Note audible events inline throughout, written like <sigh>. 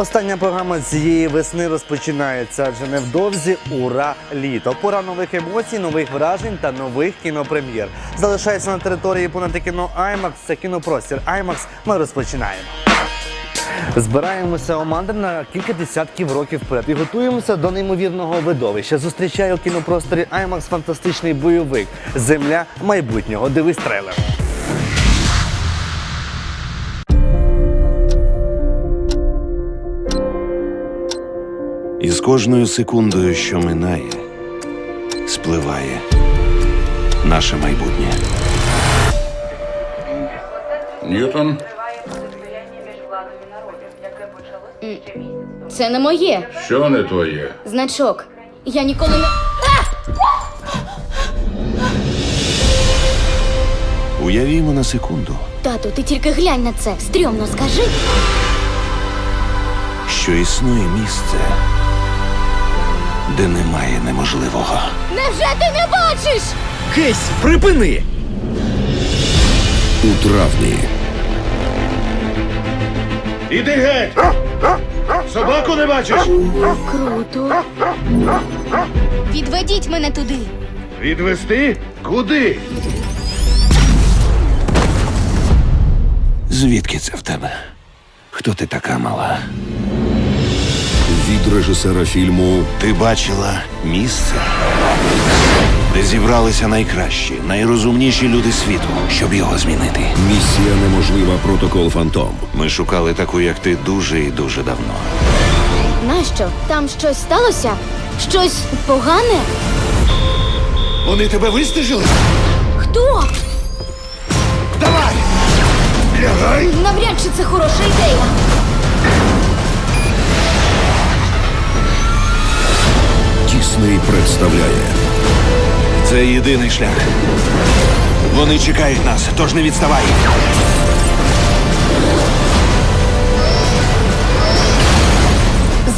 Остання програма цієї весни розпочинається, адже невдовзі ура літо. Пора нових емоцій, нових вражень та нових кінопрем'єр. Залишається на території понад кіно IMAX. Це кінопростір IMAX. Ми розпочинаємо. Збираємося у на кілька десятків років вперед і готуємося до неймовірного видовища. Зустрічає у кінопросторі IMAX фантастичний бойовик Земля майбутнього. Дивись трейлер. І з кожною секундою, що минає, спливає наше майбутнє. Ньютон. Це не моє. що не твоє? Значок. Я ніколи не. Уявімо на секунду, Тату, ти тільки глянь на це. Стрьомно скажи. що існує місце, де немає неможливого. Невже ти не бачиш? Кейс, припини! У травні Іди геть! Собаку не бачиш? Круто. Відведіть мене туди. Відвести? Куди? звідки це в тебе? Хто ти така мала? Від режисера фільму Ти бачила місце, де зібралися найкращі, найрозумніші люди світу, щоб його змінити. Місія неможлива протокол Фантом. Ми шукали таку, як ти, дуже і дуже давно. Нащо? Там щось сталося? Щось погане? Вони тебе вистежили? Хто? Давай! Лягай! Навряд чи це хороша ідея. Дісней представляє Це єдиний шлях. Вони чекають нас, тож не відставай.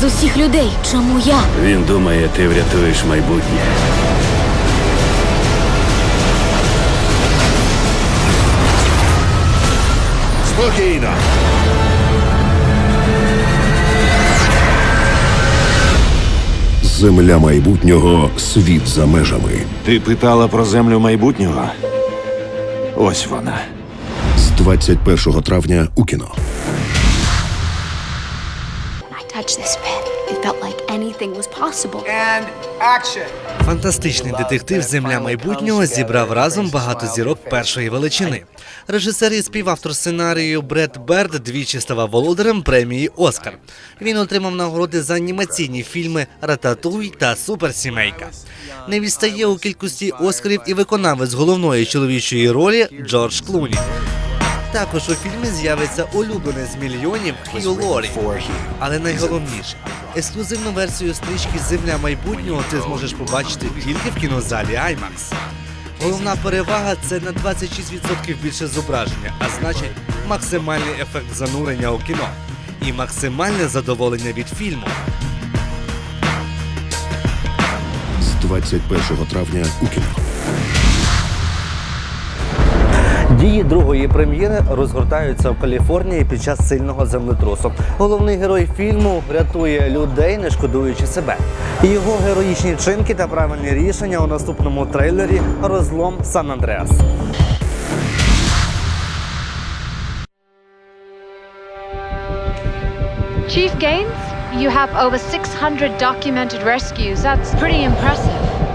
З усіх людей. Чому я? Він думає, ти врятуєш майбутнє. Спокійно! Земля майбутнього. Світ за межами Ти питала про землю майбутнього? Ось вона. з 21 травня у кіно. I touched this pen. It felt like anything was possible. Фантастичний детектив Земля майбутнього зібрав разом багато зірок першої величини. Режисер і співавтор сценарію Бред Берд двічі ставав володарем премії Оскар. Він отримав нагороди за анімаційні фільми Рататуй та Суперсімейка. Не відстає у кількості Оскарів і виконавець головної чоловічої ролі Джордж Клуні. Також у фільмі з'явиться улюблений з мільйонів Хью Лорі. Але найголовніше, ексклюзивну версію стрічки Земля майбутнього ти зможеш побачити тільки в кінозалі IMAX. Головна перевага це на 26% більше зображення, а значить максимальний ефект занурення у кіно і максимальне задоволення від фільму. З 21 травня у кіно. Дії другої прем'єри розгортаються в Каліфорнії під час сильного землетрусу. Головний герой фільму рятує людей, не шкодуючи себе. Його героїчні вчинки та правильні рішення у наступному трейлері Розлом Сан Андреас. Chief Gaines, you have over 600 documented rescues. That's pretty impressive.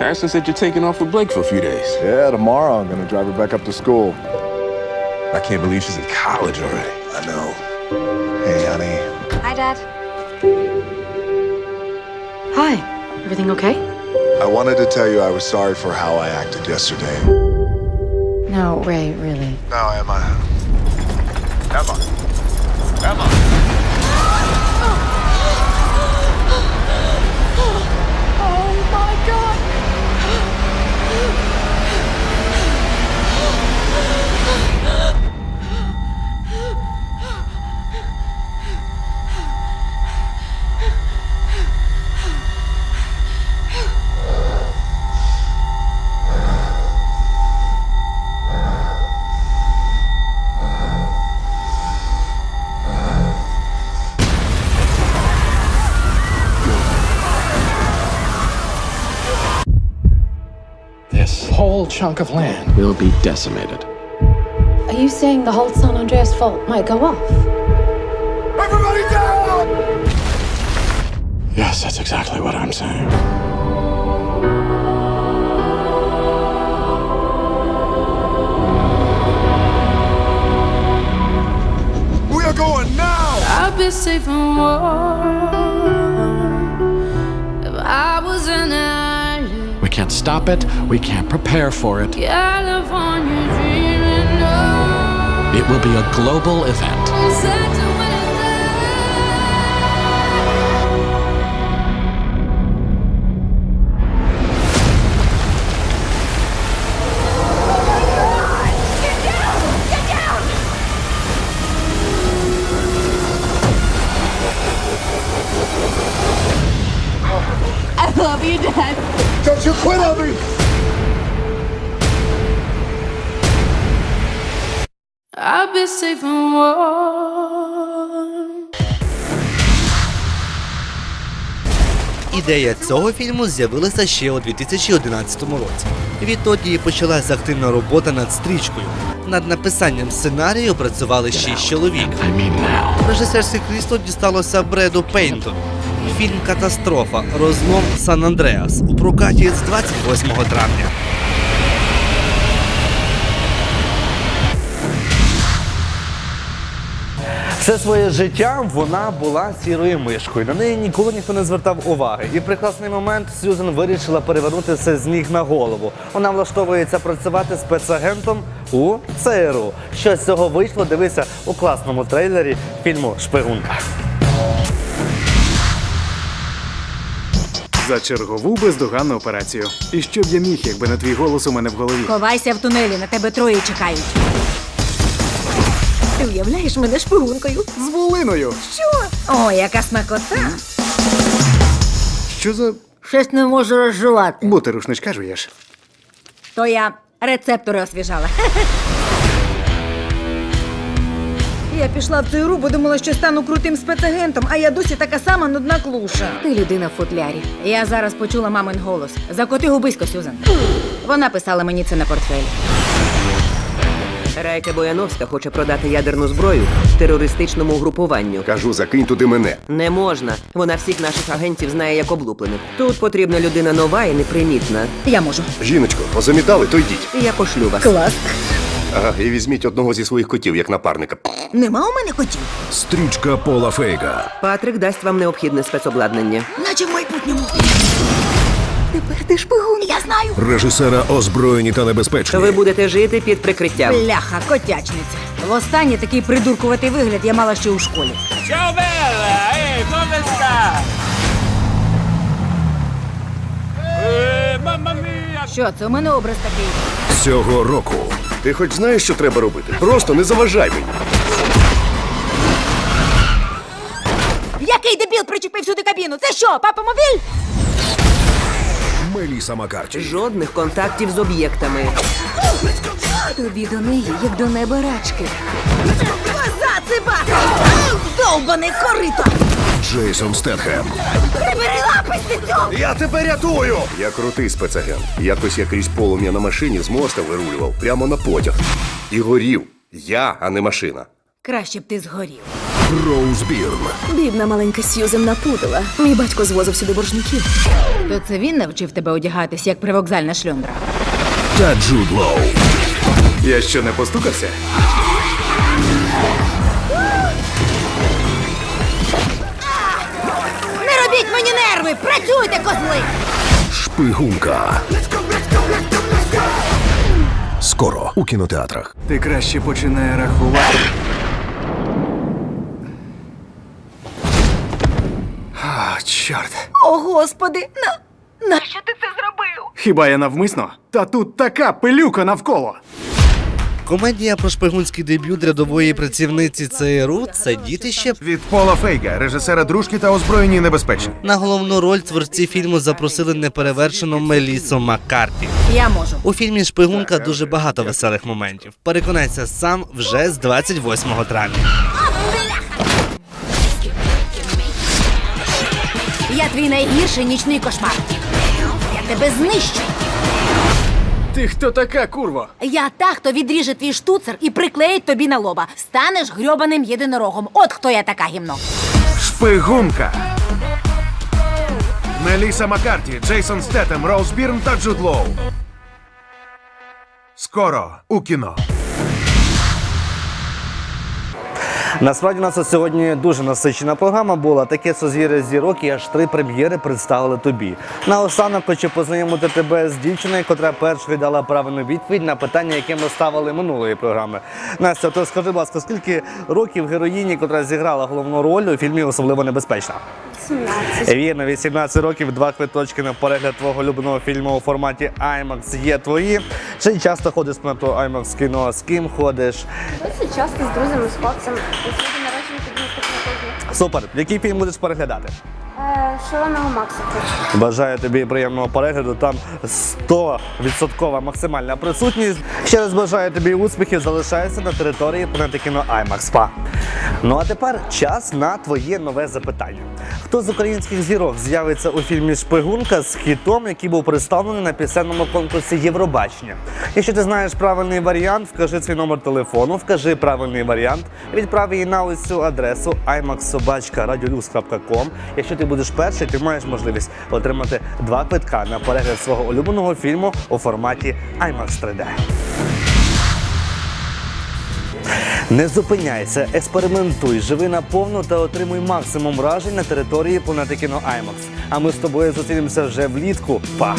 Harrison said you're taking off with Blake for a few days. Yeah, tomorrow I'm gonna drive her back up to school. I can't believe she's in college already. I know. Hey, honey. Hi, Dad. Hi. Everything okay? I wanted to tell you I was sorry for how I acted yesterday. No, Ray, really. No, Emma. Emma. Emma. Chunk of land will be decimated. Are you saying the whole San Andreas fault might go off? Everybody down! Yes, that's exactly what I'm saying. We are going now! I'd be safe and warm if I was an Stop it. We can't prepare for it. It will be a global event. Quit! I'll be safe and warm. Ідея цього фільму з'явилася ще у 2011 році. Відтоді і почалася активна робота над стрічкою. Над написанням сценарію працювали шість чоловік. Режисерське крісло дісталося Бреду Пейнтону. Фільм Катастрофа. Розлом Сан Андреас у прокаті з 28 травня. Все своє життя вона була сірою мишкою. На неї ніколи ніхто не звертав уваги. І в прекрасний момент Сьюзен вирішила перевернути все з ніг на голову. Вона влаштовується працювати спецагентом у ЦРУ. Що з цього вийшло? Дивися у класному трейлері фільму Шпигунка. За чергову бездоганну операцію. І що б я міг, якби не твій голос у мене в голові. Ховайся в тунелі, на тебе троє чекають. Ти уявляєш мене шпигункою? З волиною! Що? О, яка смакота! Що за Щось не можу розжувати. бути рушничка жуєш? То я рецептори освіжала. <laughs> Я пішла в ЦРУ, бо думала, що стану крутим спецагентом, а я досі така сама нудна клуша. Ти людина в футлярі. Я зараз почула мамин голос. Закоти губисько, Сюзан. Вона писала мені це на портфелі. Райка Бояновська хоче продати ядерну зброю терористичному угрупуванню. Кажу, закинь туди мене. Не можна. Вона всіх наших агентів знає як облуплених. Тут потрібна людина нова і непримітна. Я можу. Жіночко, позамітали, то йдіть. Я пошлю вас. Клас. Ага, і візьміть одного зі своїх котів як напарника. Нема у мене котів. Стрічка Пола Фейга. Патрик дасть вам необхідне спецобладнання. Наче в майбутньому. Тепер ти шпигун. Я знаю. Режисера озброєні та небезпечні. Ви будете жити під прикриттям. Бляха, котячниця. Востаннє такий придуркуватий вигляд я мала ще у школі. Що це? У мене образ такий. Цього року Ти хоч знаєш, що треба робити? Просто не заважай мені. Який дебіл причепив сюди кабіну? Це що, папа мобіль? Меліса Макарті. Жодних контактів з об'єктами. Тобі до неї, як до неба рачки. Коза цибака! Довбане корито! Джейсон Стетхем. Прибери лапи з цього! Я тебе рятую! Я крутий спецагент. Якось я крізь полум'я на машині з моста вирулював прямо на потяг. І горів. Я, а не машина. Краще б ти згорів. Роуз Бірн. Бідна маленька Сьюзен напудила. Мій батько звозив сюди боржників. То це він навчив тебе одягатись, як привокзальна шльондра. Та Джуд Лоу. Я що не постукався? Не мені нерви! Працюйте, козли! Шпигунка. Скоро у кінотеатрах. Ти краще починай рахувати. А, чорт. О, господи! На... Нащо ти це зробив? Хіба я навмисно? Та тут така пилюка навколо. Комедія про шпигунський дебют рядової працівниці ЦРУ це дітище. Від Пола Фейга, режисера дружки та озброєні і небезпечні. На головну роль творці фільму запросили неперевершену Мелісу Маккарті. Я можу. У фільмі Шпигунка дуже багато веселих моментів. Переконайся сам вже з 28 травня. Я твій найгірший нічний кошмар. Я тебе знищу. Ти хто така, курво? Я та, хто відріже твій штуцер і приклеїть тобі на лоба. Станеш грьобаним єдинорогом. От хто я така гімно. Шпигунка. Меліса Маккарті, Джейсон Стетем, Роуз Бірн та Джуд Лоу. Скоро у кіно. Насправді у нас сьогодні дуже насичена програма була. Таке созвір'я зірок і аж три прем'єри представили тобі. Наостанок хочу познайомити тебе з дівчиною, котра першою дала правильну відповідь на питання, яке ми ставили минулої програми. Настя, то скажи, будь ласка, скільки років героїні, котра зіграла головну роль у фільмі особливо небезпечна? 17. Вірно, 18 років, два квиточки на перегляд твого улюбленого фільму у форматі IMAX є твої. Чи часто ходиш на то IMAX кіно? З ким ходиш? Досить часто з друзями, з хлопцем. Сьогодні народження тоді наступного Супер. Який фільм будеш переглядати? Тижня. Шаленого Макса. Бажаю тобі приємного перегляду. Там 100% максимальна присутність. Ще раз бажаю тобі успіхів. Залишайся на території Планетикіно IMAX Spa. Ну а тепер час на твоє нове запитання. Хто з українських зірок з'явиться у фільмі Шпигунка з хітом, який був представлений на пісенному конкурсі Євробачення? Якщо ти знаєш правильний варіант, вкажи свій номер телефону, вкажи правильний варіант, відправ її на цю адресу imaxsobachka.radioluz.com. Якщо ти будеш перший, ти маєш можливість отримати два квитка на перегляд свого улюбленого фільму у форматі IMAX 3D. Не зупиняйся, експериментуй, живи наповну та отримуй максимум вражень на території планети кіно IMAX. А ми з тобою зустрінемося вже влітку. Па!